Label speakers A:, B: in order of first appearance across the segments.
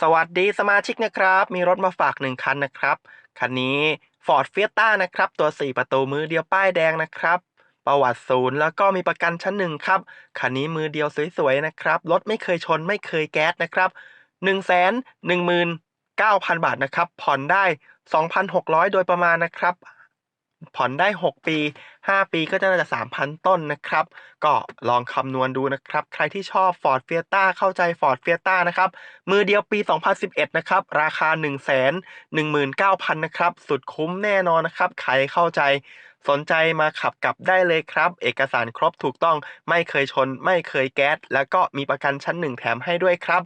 A: สวัสดีสมาชิกนะครับ มีรถมาฝากหนึ่งคันนะครับ คันนี้ Ford Fiesta นะครับ ตัว 4 ประตูมือเดียวป้ายแดงนะครับ ประวัติศูนย์แล้วก็มีประกันชั้นหนึ่งครับ คันนี้มือเดียวสวยๆนะครับ รถไม่เคยชนไม่เคยแก๊สนะครับ 1 1 9 0 0 0 บาทนะครับ ผ่อนได้ 2,600 โดยประมาณนะครับ ผ่อนได้ 6 ปี 5 ปีก็จะน่าจะ 3,000 ต้นนะครับ ก็ลองคำนวณดูนะครับ ใครที่ชอบ Ford Fiesta เข้าใจ Ford Fiesta นะครับ มือเดียวปี 2011 นะครับ ราคา 1 1 9 0 0 0 นะครับ สุดคุ้มแน่นอนนะครับ ใครเข้าใจสนใจมาขับกลับได้เลยครับ เอกสารครบถูกต้องไม่เคยชน ไม่เคยแก๊ส แล้วก็มีประกันชั้นหนึ่งแถมให้ด้วยครับ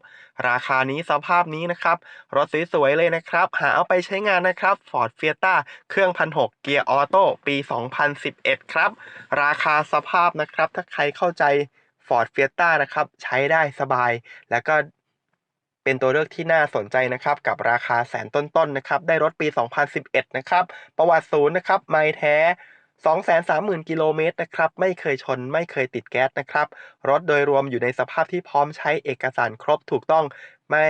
A: ราคานี้สภาพนี้นะครับ รถสวยๆเลยนะครับ หาเอาไปใช้งานนะครับ Ford Fiesta เครื่องพันหกเกียร์ออโต้ปี 2011ครับ ราคาสภาพนะครับ ถ้าใครเข้าใจ Ford Fiesta นะครับ ใช้ได้สบาย แล้วก็เป็นตัวเลือกที่น่าสนใจนะครับ กับราคาแสนต้นๆนะครับ ได้รถปี 2011 นะครับ ประวัติศูนย์นะครับ ไม่แท้ 230,000 กิโลเมตรนะครับ ไม่เคยชน ไม่เคยติดแก๊สนะครับ รถโดยรวมอยู่ในสภาพที่พร้อมใช้เอกสารครบถูกต้อง ไม่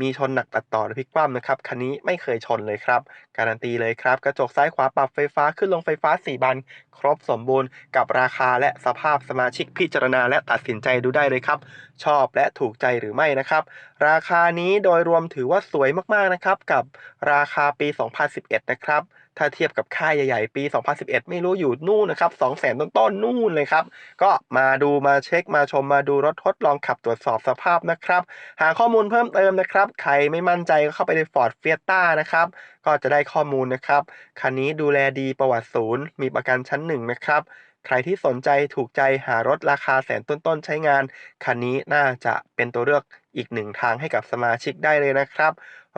A: มีชนหนักตัดต่อหรือพลิกคว่ำนะครับคันนี้ไม่เคยชนเลยครับ การันตีเลยครับ กระจกซ้ายขวาปรับไฟฟ้าขึ้นลงไฟฟ้า 4บานครบสมบูรณ์กับราคาและสภาพสมาชิกพิจารณาและตัดสินใจดูได้เลยครับ ชอบและถูกใจหรือไม่นะครับ ราคานี้โดยรวมถือว่าสวยมากๆนะครับ กับราคาปี 2011 นะครับถ้าเทียบกับค่ายใหญ่ๆ ปี 2011 ไม่รู้อยู่นู่นนะครับ200,000 ต้นๆ นู่นเลยครับ ก็มาดูมาเช็คมาชมมาดูรถทดลองขับตรวจสอบสภาพนะครับ หาข้อมูลเพิ่มเติมนะครับ ใครไม่มั่นใจก็เข้าไปใน Ford Fiesta นะครับ ก็จะได้ข้อมูลนะครับ คันนี้ดูแลดีประวัติศูนย์ มีประกันชั้นหนึ่งนะครับ ใครที่สนใจถูกใจหารถราคาแสนต้นๆใช้งาน คันนี้น่าจะเป็นตัวเลือกอีกหนึ่งทางให้กับสมาชิกได้เลยนะครับ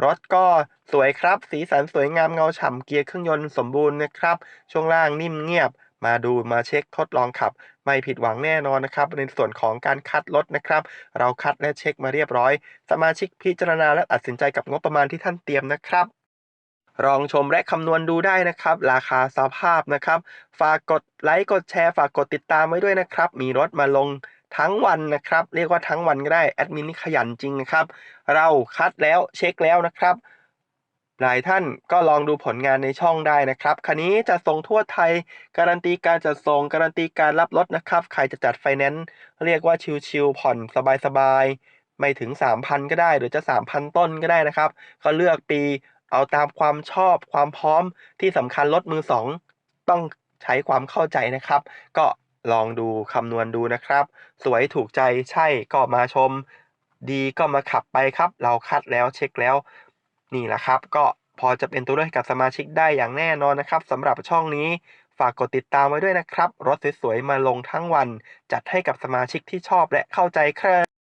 A: รถก็สวยครับ สีสันสวยงามเงาฉ่ำเกียร์เครื่องยนต์สมบูรณ์นะครับ ช่วงล่างนิ่มเงียบ มาดูมาเช็คทดลองขับ ไม่ผิดหวังแน่นอนนะครับ ในส่วนของการคัดรถนะครับ เราคัดและเช็คมาเรียบร้อย สมาชิกพิจารณาและตัดสินใจกับงบประมาณที่ท่านเตรียมนะครับ ลองชมและคำนวณดูได้นะครับ ราคาสภาพนะครับ ฝากกดไลค์กดแชร์ฝากกดติดตามไว้ด้วยนะครับ มีรถมาลงทั้งวันนะครับ เรียกว่าทั้งวันก็ได้แอดมินนี่ขยันจริงนะครับ เราคัดแล้วเช็คแล้วนะครับ หลายท่านก็ลองดูผลงานในช่องได้นะครับ คันนี้จะส่งทั่วไทย การันตีการจัดส่งการันตีการรับรถนะครับ ใครจะจัดไฟแนนซ์เรียกว่าชิลๆผ่อนสบายๆไม่ถึง 3,000 ก็ได้ หรือจะ 3,000 ต้นก็ได้นะครับ ก็เลือกปี เอาตามความชอบความพร้อมที่สำคัญรถมือสองต้องใช้ความเข้าใจนะครับ ก็ลองดูคำนวณดูนะครับ สวยถูกใจใช่ก็มาชม ดีก็มาขับไปครับ เราคัดแล้วเช็คแล้ว นี่แหละครับ ก็พอจะเป็นตัวเลือกให้กับสมาชิกได้อย่างแน่นอนนะครับสำหรับช่องนี้ฝากกดติดตามไว้ด้วยนะครับ รถสวยๆมาลงทั้งวัน จัดให้กับสมาชิกที่ชอบและเข้าใจครับ